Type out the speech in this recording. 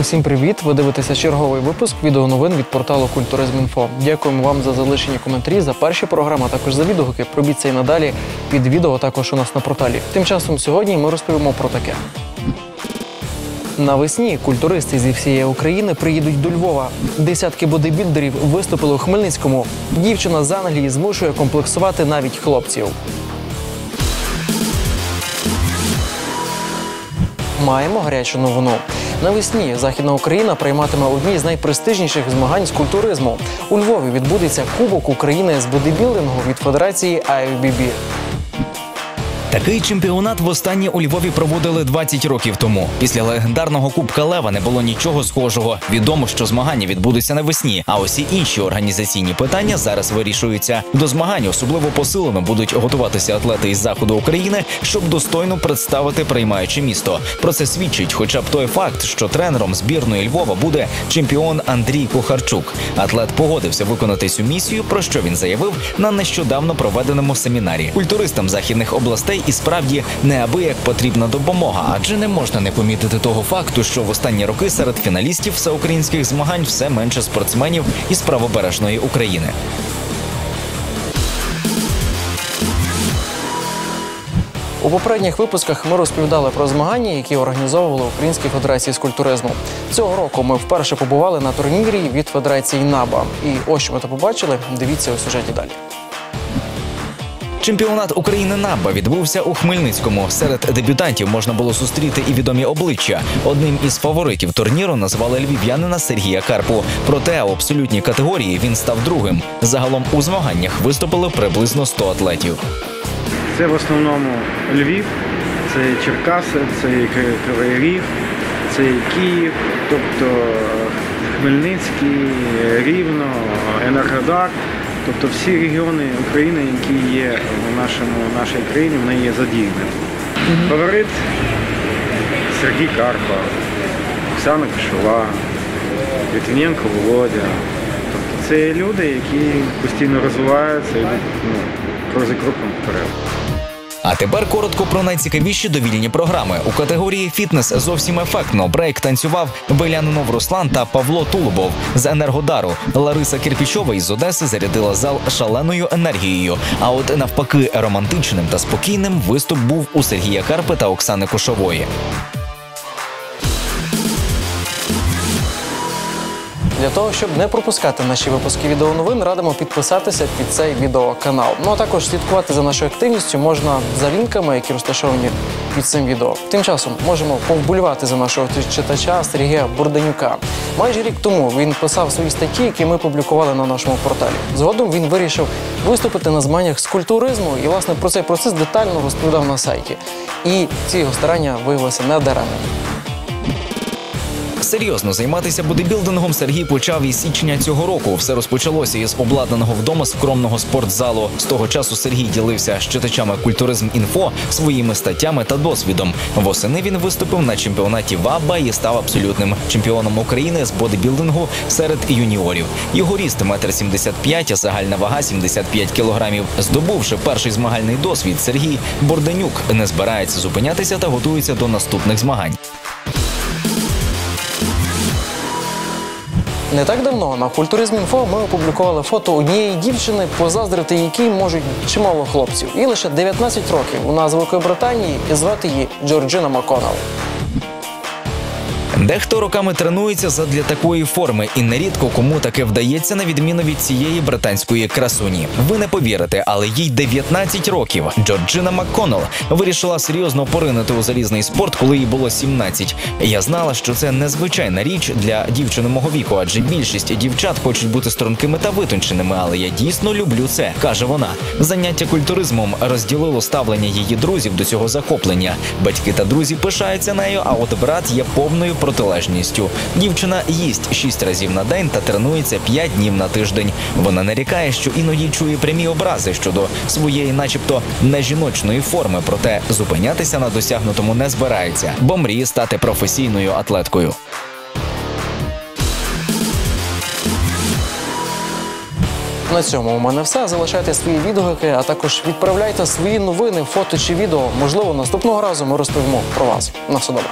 Усім привіт! Ви дивитеся черговий випуск відеоновин від порталу Культуризм.Інфо. Дякуємо вам за залишені коментарі, за перші програми, а також за відгуки. Пробіть це і надалі під відео також у нас на порталі. Тим часом сьогодні ми розповімо про таке. Навесні культуристи зі всієї України приїдуть до Львова. Десятки бодибілдерів виступили у Хмельницькому. Дівчина з Англії змушує комплексувати навіть хлопців. Маємо гарячу новину. Навесні Західна Україна прийматиме одні з найпрестижніших змагань з культуризму. У Львові відбудеться Кубок України з бодибілдингу від Федерації IFBB. Такий чемпіонат востаннє у Львові проводили 20 років тому. Після легендарного Кубка Лева не було нічого схожого. Відомо, що змагання відбудуться навесні, а усі інші організаційні питання зараз вирішуються. До змагань особливо посилено будуть готуватися атлети із заходу України, щоб достойно представити приймаюче місто. Про це свідчить, хоча б той факт, що тренером збірної Львова буде чемпіон Андрій Кухарчук. Атлет погодився виконати цю місію, про що він заявив на нещодавно проведеному семінарі. Культуристам західних областей і справді неабияк потрібна допомога, адже не можна не помітити того факту, що в останні роки серед фіналістів всеукраїнських змагань все менше спортсменів із правобережної України. У попередніх випусках ми розповідали про змагання, які організовували Українські федерації з культуризму. Цього року ми вперше побували на турнірі від Федерації НАБА. І ось що ми то побачили. Дивіться у сюжеті далі. Чемпіонат України НАБА відбувся у Хмельницькому. Серед дебютантів можна було зустріти і відомі обличчя. Одним із фаворитів турніру назвали львів'янина Сергія Карпу. Проте у абсолютній категорії він став другим. Загалом у змаганнях виступили приблизно 100 атлетів. Це в основному Львів, це Черкаси, це Кривий Ріг, це Київ, тобто Хмельницький, Рівно, Енергодар. Тобто всі регіони України, які є в нашому, нашій країні, вони є задіяні. Фаворит Сергій Карпа, Оксана Кишова, Літвіненко Володя. Тобто це люди, які постійно розвиваються і ну, крок кроком вперед. А тепер коротко про найцікавіші довільні програми. У категорії фітнес зовсім ефектно брейк танцював Белянинов Руслан та Павло Тулубов з Енергодару. Лариса Кірпічова із Одеси зарядила зал шаленою енергією. А от навпаки, романтичним та спокійним виступ був у Сергія Карпи та Оксани Кошової. Для того, щоб не пропускати наші випуски відеоновин, радимо підписатися під цей відеоканал. Ну а також слідкувати за нашою активністю можна за лінками, які розташовані під цим відео. Тим часом можемо повболювати за нашого читача Сергія Бурданюка. Майже рік тому він писав свої статті, які ми публікували на нашому порталі. Згодом він вирішив виступити на змаганнях з культуризму і власне про цей процес детально розповідав на сайті. І ці його старання виявилися недаремними. Серйозно займатися бодибілдингом Сергій почав із січня цього року. Все розпочалося із обладнаного вдома скромного спортзалу. З того часу Сергій ділився з читачами культуризм інфо своїми статтями та досвідом. Восени він виступив на чемпіонаті ВАБА і став абсолютним чемпіоном України з бодибілдингу серед юніорів. Його ріст метр сімдесят п'ять, а загальна вага 75 кілограмів. Здобувши перший змагальний досвід, Сергій Борденюк не збирається зупинятися та готується до наступних змагань. Не так давно на культуризм.Інфо ми опублікували фото однієї дівчини, позаздрити якій можуть чимало хлопців. і лише 19 років. Вона з Великої Британії і звати її Джорджина Маконал. Дехто роками тренується задля такої форми, і нерідко кому таке вдається на відміну від цієї британської красуні. Ви не повірите, але їй 19 років. Джорджина МакКоннелл вирішила серйозно поринути у залізний спорт, коли їй було 17. Я знала, що це незвичайна річ для дівчини мого віку, адже більшість дівчат хочуть бути стрункими та витонченими, але я дійсно люблю це, каже вона. Заняття культуризмом розділило ставлення її друзів до цього захоплення. Батьки та друзі пишаються нею, а от брат є повною протилежністю. Дівчина їсть 6 разів на день та тренується 5 днів на тиждень. Вона нарікає, що іноді чує прямі образи щодо своєї, начебто, нежіночної форми, проте зупинятися на досягнутому не збирається, бо мріє стати професійною атлеткою. На цьому у мене все. Залишайте свої відгуки, а також відправляйте свої новини, фото чи відео. Можливо, наступного разу ми розповімо про вас. На все добре.